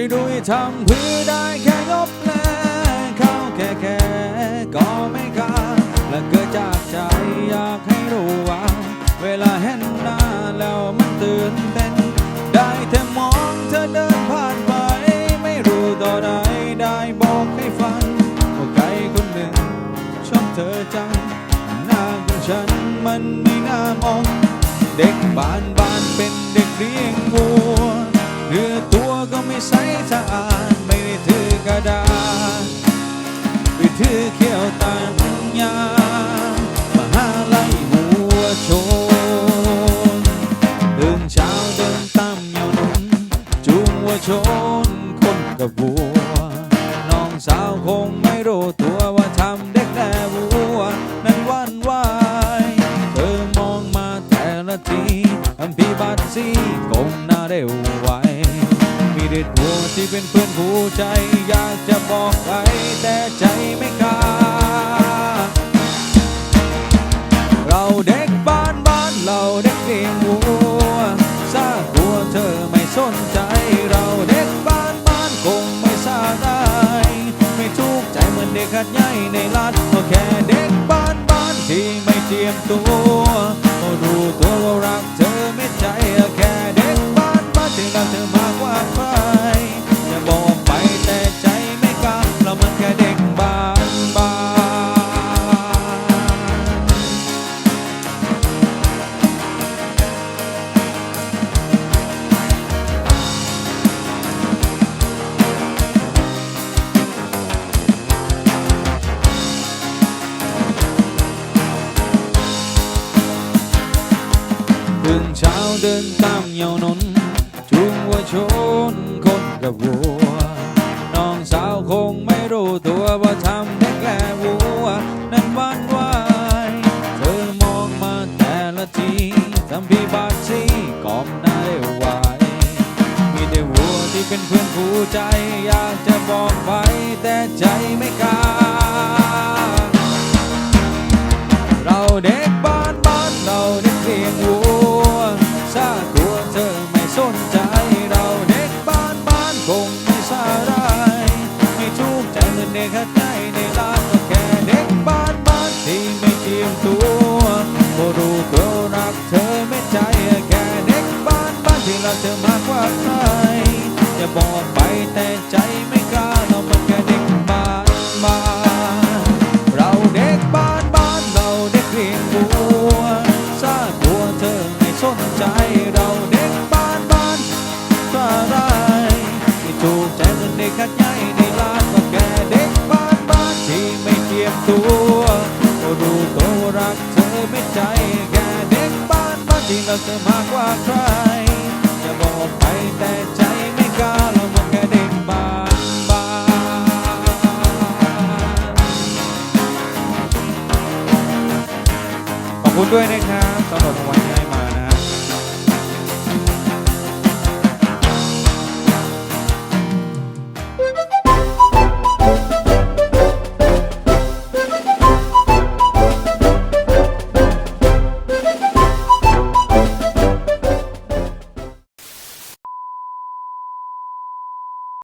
ทำเพื่อได้แค่ยบแลเข้าแค่แค่ก็ไม่กล้าและเกิดจากใจอยากให้รู้ว่า เวลาเห็นหน้าแล้วมันตื่นเต้น ได้แต่มองเธอเดินผ่านไป ไม่รู้ต่อใดได้บอกให้ฟังว่าใครคนหนึ่งชอบเธอจังหน้าของฉันมันไม่น่ามอง เด็กบ้านบ้านเป็นเด็กเลี้ยงวัว เนื้อตัวก็ไม่ใสสะอาดไม่ได้ถือกระดาษไปถือเขี้ยวตังยามหาไล่หัวโชนตื่นเช้าเดินตามเหยาหนุนจูงวัวชนคนกับวัว น้องสาวคงไม่รู้ตัวว่าทำเด็กแต่วัว นั้นวันวาย เธอมองมาแต่ละทีอันพี่บัดซีก้ม ที่เป็นเพื่อนผู้ใจ อยากจะบอกไปแต่ใจไม่กล้า เราเด็กบ้านบ้านเราเด็กเลี้ยงวัวซากลัวเธอไม่สนใจ เราเด็กบ้านบ้านคงไม่ซาได้ไม่ทุกข์ใจเหมือนเด็กขัดใหญ่ในรัฐก็แค่เด็กบ้านบ้านที่ไม่เจียมตัว ตื่นเช้าเดินตามเหยาวนนจูงวัวชนคนกับวัว น้องสาวคงไม่รู้ตัวว่าทำได้แค่วัว นั้นวันวายเธอมองมาแต่ละทีทำพี่บาดซีก้มน้าเร็วไวมีแต่วัวที่เป็นเพื่อนผู้ใจอยากจะ ว่ารักเธอไม่ใจแค่เด็กบ้านบ้านที่รักเธอมากกว่าใคร จะบอกไปแต่ใจไม่กล้าเรามัน คุณด้วยนะครับสำหรับรางวัลง่ายมา